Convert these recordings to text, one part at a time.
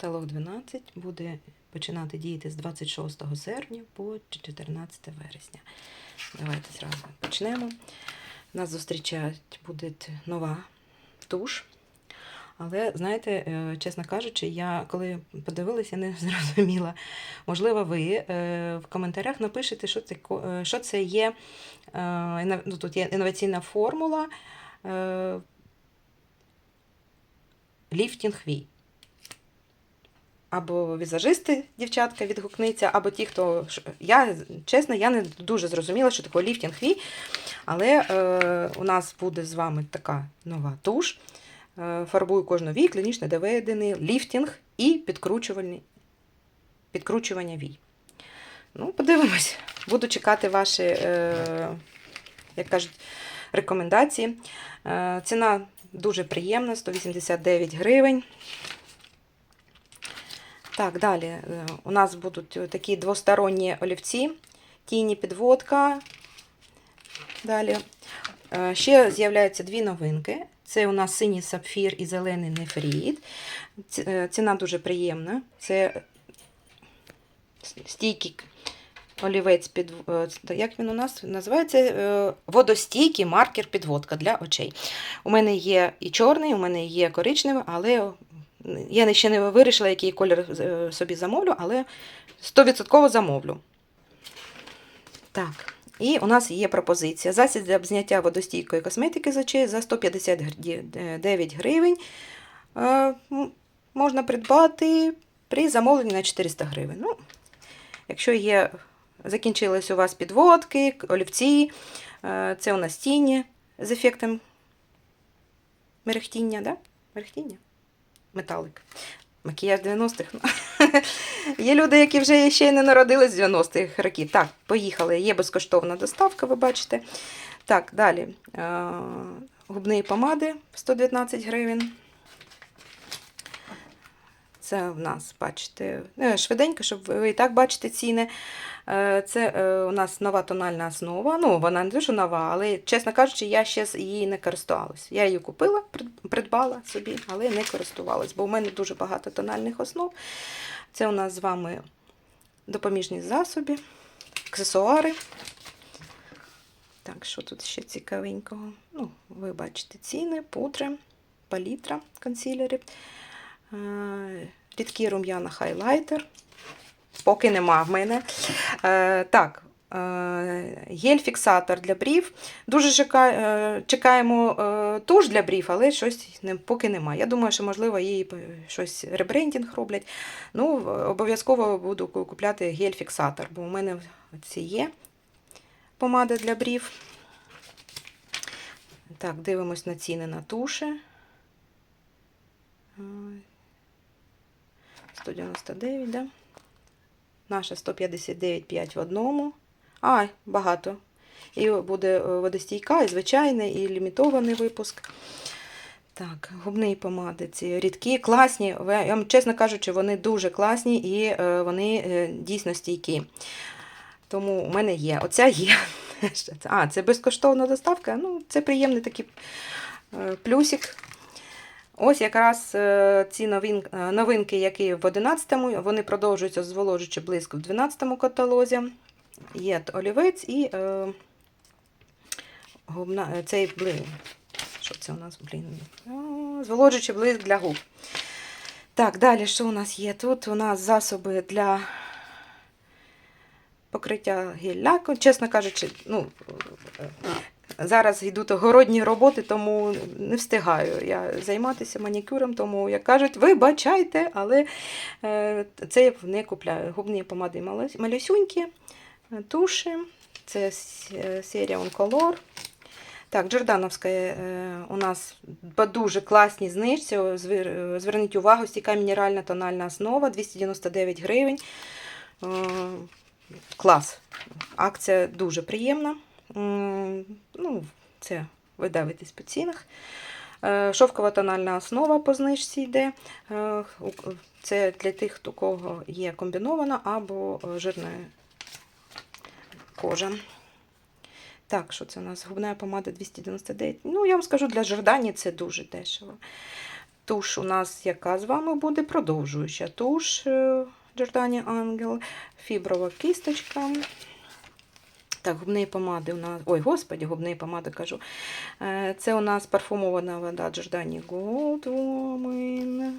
Каталог 12 буде починати діяти з 26 серпня по 14 вересня. Давайте зразу почнемо. Нас зустрічають буде нова туш. Але, знаєте, е, чесно кажучи, я коли подивилася, не зрозуміла. Можливо, ви е, в коментарях напишете, що це, е, що це є. Ну, тут є інноваційна формула ліфтінг вій. Або візажисти, дівчатка, відгукнеться, або ті, хто. Я, чесно, я не дуже зрозуміла, що таке ліфтінг вій. Але е, у нас буде з вами така нова туш. Е, фарбую кожну вій, клінічно доведений ліфтінг і підкручування вій. Ну, подивимось. Буду чекати ваші, е, як кажуть, рекомендації. Е, ціна дуже приємна, 189 гривень. Так, далі е, у нас будуть такі двосторонні олівці, тіні підводка. Далі. Е, Ще з'являються дві новинки. Це у нас синій сапфір і зелений е, Ціна дуже приємна. Це стійкий олівець під е, як він у нас називається? Е, Водостійкий маркер підводка для очей. У мене є і чорний, у мене є коричневий, але я ще не вирішила, який колір е, собі замовлю, але 100% замовлю. Так. І у нас є пропозиція. Засіб для зняття водостійкої косметики з очей за 159 гривень. Е, Можна придбати при замовленні на 400 гривень. Ну, якщо є, закінчились у вас підводки, олівці, е, це у нас тіні з ефектом мерехтіння, да? мерехтіння? Металик. Макіяж 90-х. ну. Є люди, які вже ще й не народились з 90-х років. Так, поїхали. Є безкоштовна доставка, ви бачите. Так, далі. Е, Губні помади 119 гривень. Це в нас, бачите, е, швиденько, щоб ви і так бачите ціни. Е, Це е, у нас нова тональна основа. Ну, вона не дуже нова, але, чесно кажучи, я ще її не користувалась. Я її купила, придбала собі, але не користувалась, бо у мене дуже багато тональних основ. Це у нас з вами допоміжні засоби, аксесуари. Так, що тут ще цікавенького? Ну, ви бачите ціни, пудри, палітра, консилери, е, рідкі рум'яна хайлайтер. Поки нема в мене. Е, так, е, гель-фіксатор для брів. Дуже е, чекаємо е, туш для брів, але щось поки немає. Я думаю, що, можливо, її щось ребрендінг роблять. Ну, обов'язково буду ку- купляти гель-фіксатор, бо у мене ці є помада для брів. Так, дивимось на ціни на туші. Ой. 199, да? Наша 159,5 в одному. А, багато. І буде е, водостійка, і звичайний, і лімітований випуск. Так, губні помади ці рідкі, класні. Я вам чесно кажучи, вони дуже класні і е, вони е, дійсно стійкі. Тому у мене є. Оця є. А, це безкоштовна доставка. Ну, це приємний такий плюсик. Ось якраз е, ці е, новинки, які в 11-му, вони продовжуються зволожуючи блиск в 12-му каталозі. Є олівець і е, губна, е, цей блин. Що це у нас, блін? О, блиск для губ. Так, далі що у нас є? Тут у нас засоби для покриття гель-лаку. Чесно кажучи, ну, зараз йдуть огородні роботи, тому не встигаю я займатися манікюром, тому, як кажуть, вибачайте, але е, це я не купляю. Губні помади малюсюнькі, туші. Це серія Color. Так, Джордановська е, у нас дуже класній знижці. Звер- Зверніть увагу, стійка мінеральна тональна основа 299 гривень. Е, Клас. Акція дуже приємна. Ну, це ви по цінах. Е, Шовкова тональна основа по знижці йде. Е, Це для тих, у кого є комбінована або е, жирна кожа. Так, що це у нас? Губна помада 299. Ну, я вам скажу, для Жордані це дуже дешево. туш у нас яка з вами буде продовжуюча туш Giordani Angel, фіброва кісточка. Так, губні помади у нас. Ой, господі, губні помади кажу. Е, Це у нас парфумована вода Giordani Gold Woman.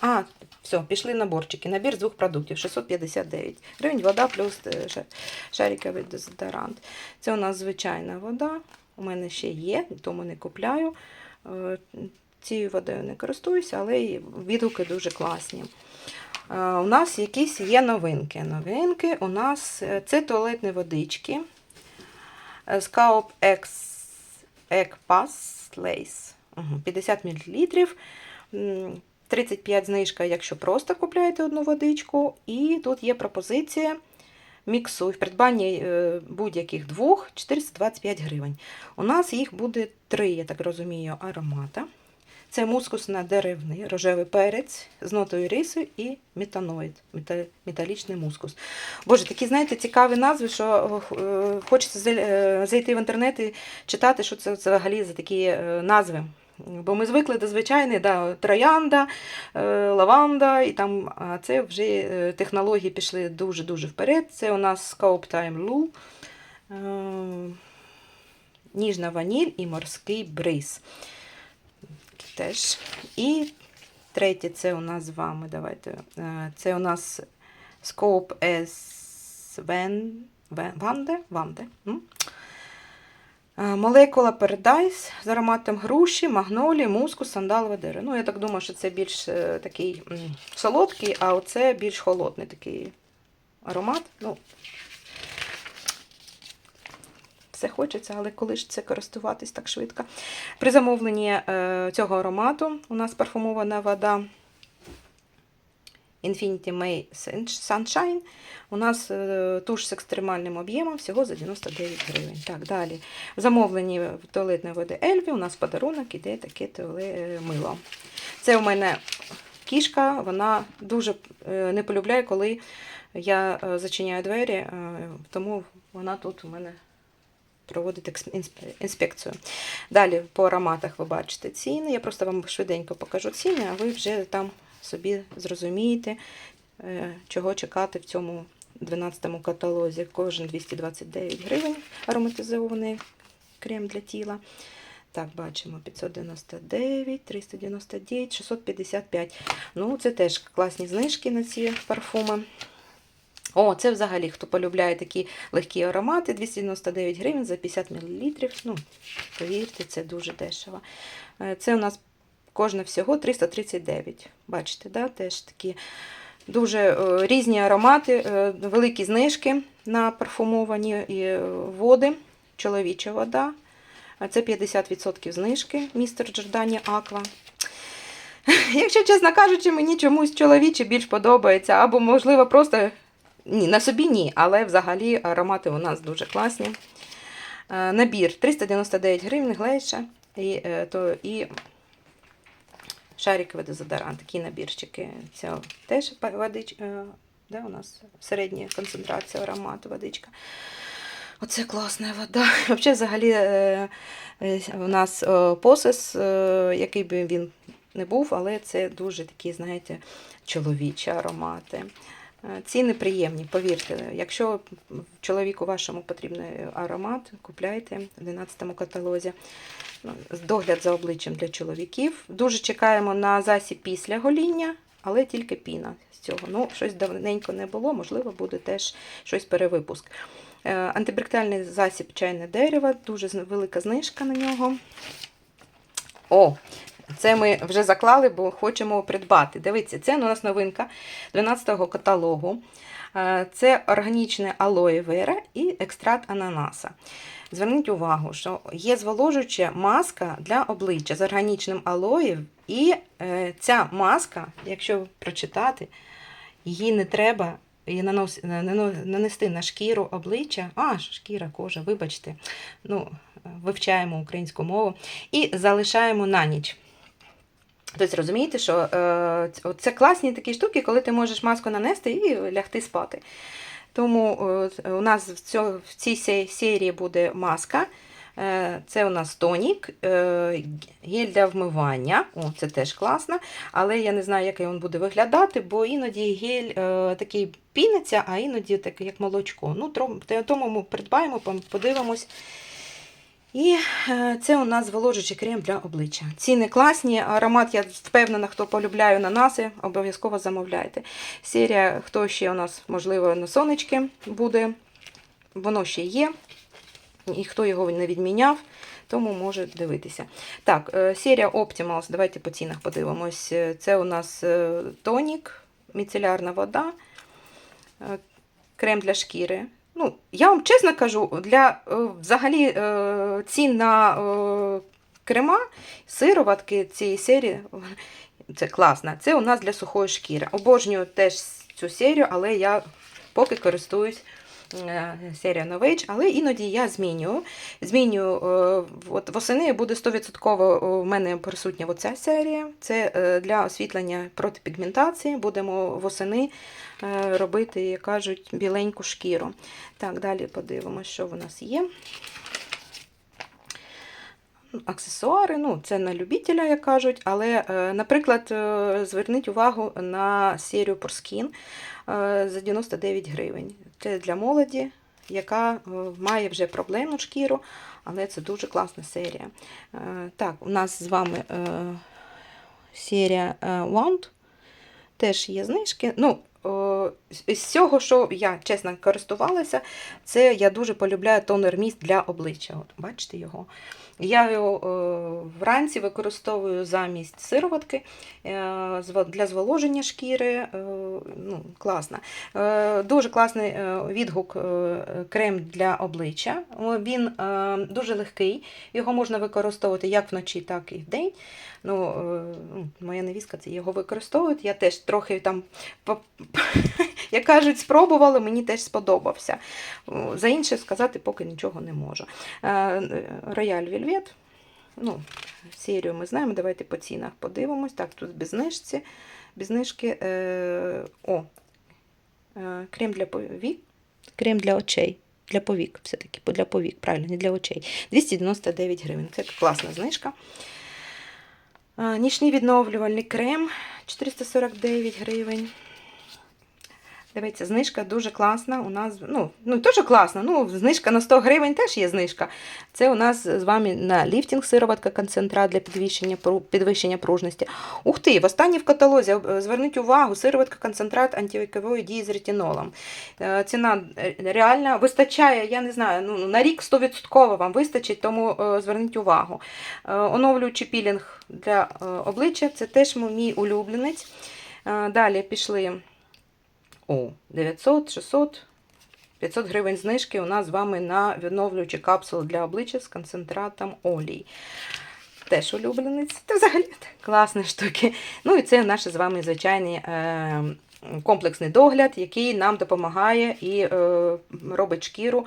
А, все, пішли наборчики. Набір з двох продуктів 659 гривень, вода плюс е, шариковий дезодорант. Це у нас звичайна вода. У мене ще є, тому не купляю. Цією водою не користуюся, але відгуки дуже класні. Е, У нас якісь є новинки. Новинки у нас е, це туалетні водички. Е, Egg Pass Lace. Угу, 50 мл. 35 знижка, якщо просто купляєте одну водичку. І тут є пропозиція міксу в придбанні е, будь-яких двох 425 гривень. У нас їх буде три, я так розумію, аромата. Це мускусно-деревний рожевий перець з нотою рису і метаноїд, металічний мускус. Боже, такі, знаєте, цікаві назви, що е, хочеться е, зайти в інтернет і читати, що це взагалі за такі е, назви. Бо ми звикли до звичайної да, троянда, лаванда, і там, а це вже технології пішли дуже-дуже вперед. Це у нас Scope Time Lou, ніжна ваніль і морський бриз. Теж. І третє, це у нас з вами. Давайте. е, Це у нас Scope S Ванде. Ванде. Молекула Paradise з ароматом груші, магнолії, муску, сандалове дерево. Ну, я так думаю, що це більш е, такий солодкий, а оце більш холодний такий аромат. Ну, все хочеться, але коли ж це користуватись так швидко. При замовленні е, цього аромату у нас парфумована вода Infinity May Sunshine. У нас е, туш з екстремальним об'ємом всього за 99 гривень. Так, далі. В замовленні туалетної води Ельві у нас подарунок іде таке е, мило. Це у мене кішка, вона дуже не полюбляє, коли я зачиняю двері, тому вона тут у мене інсп- інспекцію. Далі по ароматах ви бачите ціни. Я просто вам швиденько покажу ціни, а ви вже там собі зрозумієте, е, чого чекати в цьому 12-му каталозі. Кожен 229 гривень ароматизований крем для тіла. Так, бачимо 599, 399, 655. Ну, це теж класні знижки на ці парфуми. О, це взагалі, хто полюбляє такі легкі аромати, 299 гривень за 50 мл. Ну, повірте, це дуже дешево. Е, Це у нас кожне всього 339. Бачите, да? теж такі дуже е, різні аромати, е, великі знижки на парфумовані води, чоловіча вода. Це 50% знижки, містер Джордані Аква. Якщо чесно кажучи, мені чомусь чоловічі більш подобається, або, можливо, просто ні, на собі ні, але взагалі аромати у нас дуже класні. Е, Набір 399 гривень, глейша і, е, то, і шариковий дезодорант. Такі набірчики. Це теж водич, е, де у нас середня концентрація аромату, водичка. Оце класна вода. Взагалі, взагалі у нас посис, е, який би він не був, але це дуже такі, знаєте, чоловічі аромати. Е, Ціни приємні, повірте. Якщо чоловіку вашому потрібний аромат, купляйте в 12 каталозі. Ну, Догляд за обличчям для чоловіків. Дуже чекаємо на засіб після гоління, але тільки піна з цього. Ну, щось давненько не було, можливо, буде теж щось перевипуск. Е, засіб чайне дерево, дуже велика знижка на нього. О, це ми вже заклали, бо хочемо придбати. Дивіться, це у нас новинка 12-го каталогу. Е, Це органічне алоє вера і екстракт ананаса. Зверніть увагу, що є зволожуюча маска для обличчя з органічним алоєм, і е, ця маска, якщо прочитати, її не треба нанести на шкіру обличчя, а шкіра, кожа, вибачте, ну, вивчаємо українську мову і залишаємо на ніч. Тобто розумієте, що е, це класні такі штуки, коли ти можеш маску нанести і лягти спати. Тому е, у нас в, цьо, в цій серії буде маска Е, Це у нас тонік, е, гель для вмивання. О, це теж класно. Але я не знаю, як він буде виглядати, бо іноді гель е, такий піниться, а іноді такий, як молочко. Ну, тому ми придбаємо, подивимось. І е, це у нас зволожуючий крем для обличчя. Ціни класні, аромат, я впевнена, хто полюбляє ананаси, обов'язково замовляйте. Серія, хто ще у нас, можливо, на сонечки буде, воно ще є, і хто його не відміняв, тому може дивитися. Так, е, серія Optimals, давайте по цінах подивимось. Е, Це у нас тонік, міцелярна вода, крем для шкіри. Ну, я вам чесно кажу, для е, взагалі е, цін на е, крема, сироватки цієї серії, це класно. Це у нас для сухої шкіри. Обожнюю теж цю серію, але я поки користуюсь серія Novage, але іноді я змінюю. Змінюю е, от восени буде 100% у мене присутня оця серія. Це е, для освітлення проти пігментації. Будемо восени е, робити, як кажуть, біленьку шкіру. Так, далі подивимося, що в нас є. Аксесуари, ну, це на любителя, як кажуть, але, е, наприклад, е, зверніть увагу на серію Порскін е, за 99 гривень. Це для молоді, яка е, має вже проблемну шкіру, але це дуже класна серія. Е, Так, у нас з вами е, серія е, Wound. Теж є знижки. Ну, з цього, що я чесно користувалася, це я дуже полюбляю тонер міст для обличчя. От, бачите його? Я його е, вранці використовую замість сироватки е, для зволоження шкіри. Е, ну, класно. Дуже класний відгук крем для обличчя. Він дуже легкий, його можна використовувати як вночі, так і вдень. Ну, моя невістка це його використовує. Я теж трохи там, як кажуть, спробувала, мені теж сподобався. За інше сказати поки нічого не можу. Рояль Вільвет. Ну, серію ми знаємо. Давайте по цінах подивимось. Так, тут без знижці. Без знижки. Е, о, е, крем для повік. Крем для очей. Для повік, все-таки, для повік, правильно, не для очей. 299 гривень. Це класна знижка. А, Нічний відновлювальний крем 449 гривень. Дивіться, знижка дуже класна. У нас, ну, ну теж класна, ну, знижка на 100 гривень теж є знижка. Це у нас з вами на ліфтинг сироватка концентрат для підвищення, підвищення пружності. Ух ти, в останній в каталозі, е, зверніть увагу, сироватка концентрат антивікової дії з ретинолом. Е, Ціна е, реальна вистачає, я не знаю, ну, на рік 100% вам вистачить, тому зверніть увагу. Оновлюючий пілінг для обличчя це теж мій улюбленець. Далі пішли о, 900, 600, 500 гривень знижки у нас з вами на відновлюючі капсули для обличчя з концентратом олій. Теж улюбленець. Це взагалі класні штуки. Ну і це наш з вами звичайний е, комплексний догляд, який нам допомагає і е, робить шкіру,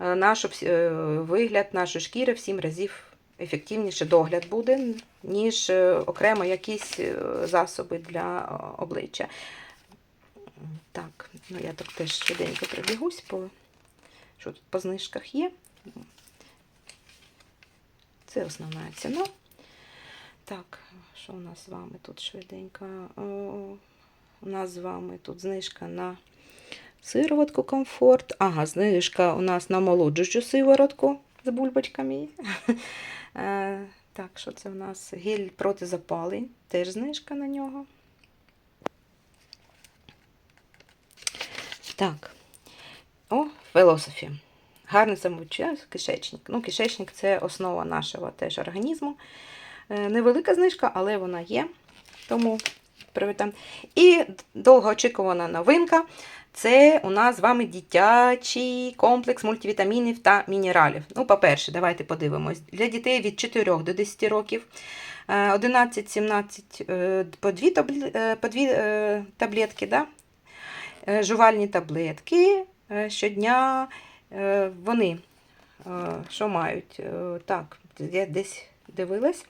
е, нашу, е, вигляд нашої шкіри в 7 разів ефективніше догляд буде, ніж е, окремо якісь е, засоби для е, обличчя. Так, ну я так теж швиденько пробігусь, по що тут по знижках є. Це основна ціна. Так, що у нас з вами тут швиденько? У нас з вами тут знижка на сироватку комфорт. Ага, знижка у нас на молоджучу сиворотку з бульбочками. Е, Так, що це у нас? Гель проти запалень, теж знижка на нього. Так. О, філософі. Гарне самочуття, кишечник. Ну, кишечник це основа нашого теж організму. Е, Невелика знижка, але вона є. Тому привітам. І довгоочікувана новинка. Це у нас з вами дитячий комплекс мультивітамінів та мінералів. Ну, по-перше, давайте подивимось. Для дітей від 4 до 10 років. е, 11-17 е, е, по дві е, таблетки, да? Е, жувальні таблетки е, щодня. е, Вони що мають? Так, я десь дивилась.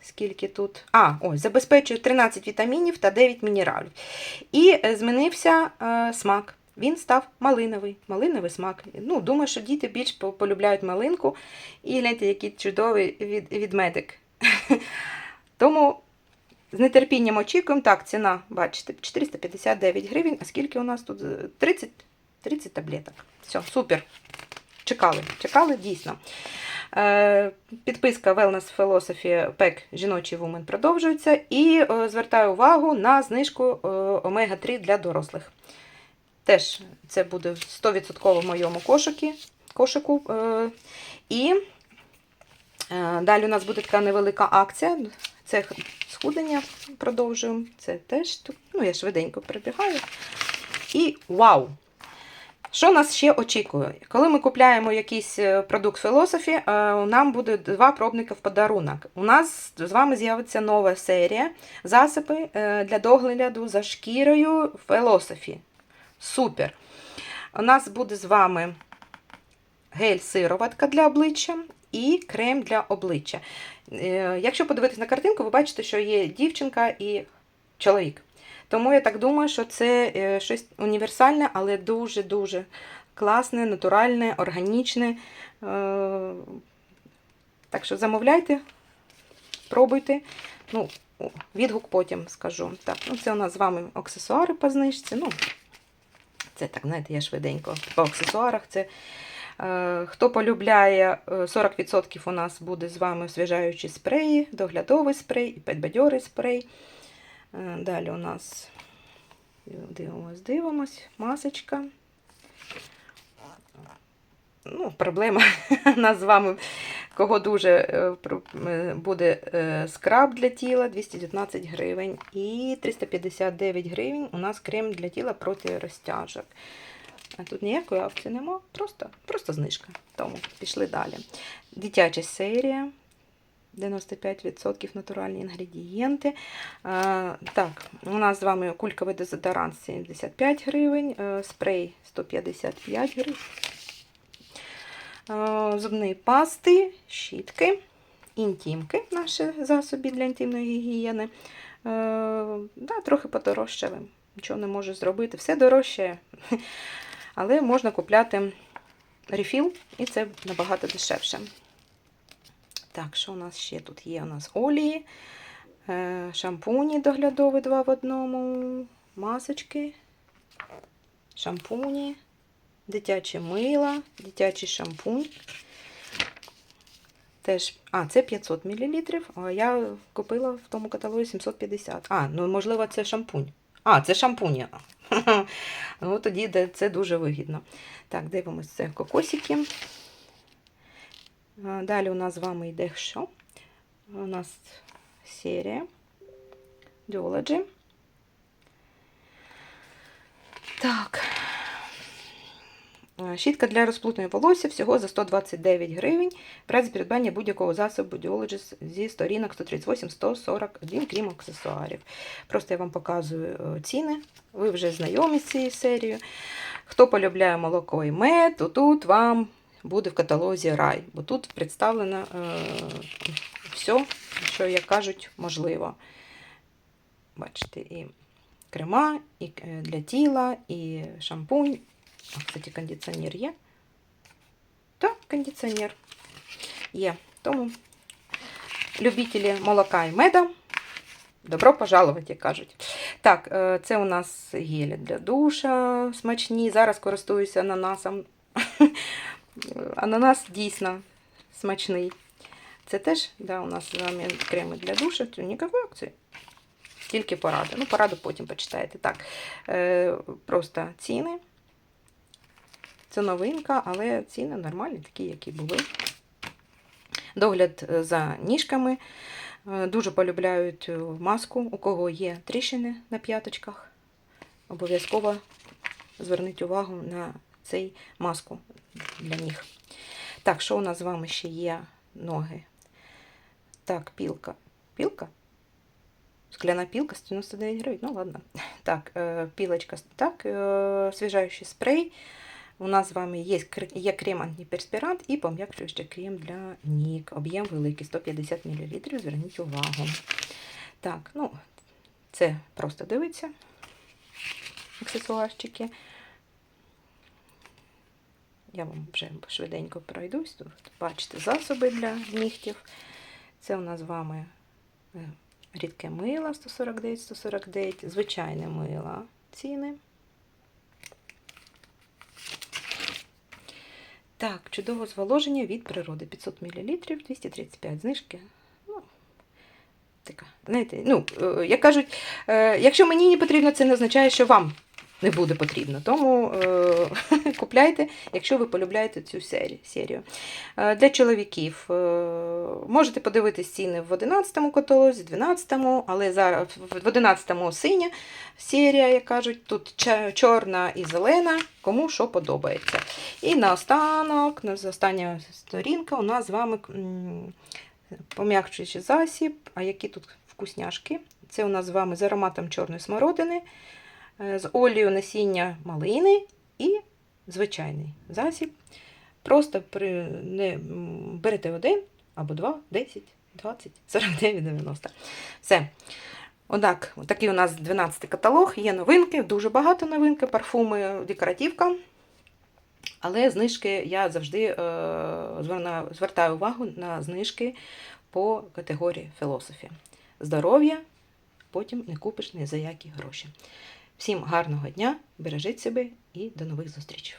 Скільки тут? А, ось, забезпечує 13 вітамінів та 9 мінералів. І змінився смак. він став малиновий, малиновий смак. Ну, думаю, що діти більш полюбляють малинку. І гляньте, який чудовий від, відмедик. Тому з нетерпінням очікуємо. Так, ціна, бачите, 459 гривень. А скільки у нас тут? Е, 30, 30 таблеток. Все, супер. Чекали, чекали дійсно. Е, Підписка Wellness Philosophy Pack жіночий вумен продовжується. І е, звертаю увагу на знижку е, омега-3 для дорослих. Теж це буде 100% в моєму кошику. кошику. І далі у нас буде така невелика акція. Це схуднення продовжуємо. Це теж тут. Ну, я швиденько прибігаю. І вау! Що нас ще очікує? Коли ми купляємо якийсь е, продукт Philosophy, е, нам буде два пробника в подарунок. У нас з вами з'явиться нова серія засоби е, для догляду за шкірою Philosophy. Супер! У нас буде з вами гель-сироватка для обличчя і крем для обличчя. Е, Якщо подивитись на картинку, ви бачите, що є дівчинка і чоловік. Тому я так думаю, що це е, щось універсальне, але дуже-дуже класне, натуральне, органічне. Е, Так що замовляйте, пробуйте. Ну, відгук потім скажу. Так, ну це у нас з вами аксесуари по знижці. Ну, це так, знаєте, я швиденько. По аксесуарах це. Е, Хто полюбляє, е, 40% у нас буде з вами освіжаючі спреї, доглядовий спрей і підбадьорий спрей. Е, Далі у нас дивимось, дивимось, масочка. Ну, проблема нас з вами, кого дуже е, е, буде е, скраб для тіла 219 гривень і 359 гривень у нас крем для тіла проти розтяжок. Тут ніякої акції нема, просто, просто знижка. Тому пішли далі. Дитяча серія. 95% натуральні інгредієнти. Так, у нас з вами кульковий дезодорант 75 гривень, е, спрей 155 гривень. Е, зубні пасти, щітки, інтімки, наші засоби для інтимної гігієни. Е, да, трохи подорожчали. Нічого не можу зробити. Все дорожче, але можна купляти рефіл, і це набагато дешевше. Так, що у нас ще тут є? У нас олії, е, шампуні доглядові два в одному, масочки, шампуні, дитяче мило, дитячий шампунь. Теж, а, це 500 мл, я купила в тому каталозі 750. А, ну можливо, це шампунь. А, це шампуні. Ну, тоді це дуже вигідно. Так, дивимося, це кокосики. Далі у нас з вами йде що? У нас серія Duology. Так. А, Щітка для розплутної волосся всього за 129 гривень. Разі придбання будь-якого засобу Duology зі сторінок 138-141, крім аксесуарів. Просто я вам показую е, ціни. Ви вже знайомі з цією серією. Хто полюбляє молоко і мед, то тут вам буде в каталозі рай, бо тут представлено е, все, що, як кажуть, можливо. Бачите, і крема, і е, для тіла, і шампунь. А, кстати, кондиціонер є. Так, кондиціонер є. Тому любителі молока і меда. Добро пожаловать, як кажуть. Так, е, це у нас гелі для душа смачні. Зараз користуюся ананасом. Ананас дійсно смачний. Це теж, да, у нас з креми для душа, то ніякої акції. Тільки поради. Ну, пораду потім почитаєте. Так, е, просто ціни. Це новинка, але ціни нормальні, такі, які були. Догляд е, за ніжками. Е, Дуже полюбляють е, маску, у кого є тріщини на п'яточках. Обов'язково зверніть увагу на цей маску для ніг. Так, що у нас з вами ще є ноги? Так, пілка. Пілка? Скляна пілка 199 гривень. Ну, ладно. Так, пілочка. Так, освіжаючий спрей. У нас з вами є, є крем антиперспірант і пом'якшуючий крем для ніг. Об'єм великий 150 мл. Зверніть увагу. Так, ну, це просто дивиться. Аксесуарчики. Я вам вже швиденько пройдусь. Тут бачите засоби для нігтів. Це у нас з вами е, рідке мило 149-149, звичайне мило ціни. Так, чудове зволоження від природи 500 мл, 235 знижки. Ну, така, знаєте, ну, е, як кажуть, е, якщо мені не потрібно, це не означає, що вам не буде потрібно. Тому е, купляйте, якщо ви полюбляєте цю серію. Е, для чоловіків е, можете подивитись ціни в 11-му каталозі, 12-му, але зараз в 11-му синя серія, як кажуть, тут чорна і зелена, кому що подобається. І наостанок, на остання сторінка, у нас з вами м, пом'якшуючий засіб. А які тут вкусняшки? Це у нас з вами з ароматом чорної смородини, з олією насіння малини і звичайний засіб. Просто при, не, берете один або два, 10, 20, 49, 90. Все. Отак, такий у нас 12 каталог. Є новинки, дуже багато новинки, парфуми, декоративка. Але знижки я завжди е, звертаю увагу на знижки по категорії філософі. Здоров'я потім не купиш ні за які гроші. Всім гарного дня, бережіть себе і до нових зустрічей.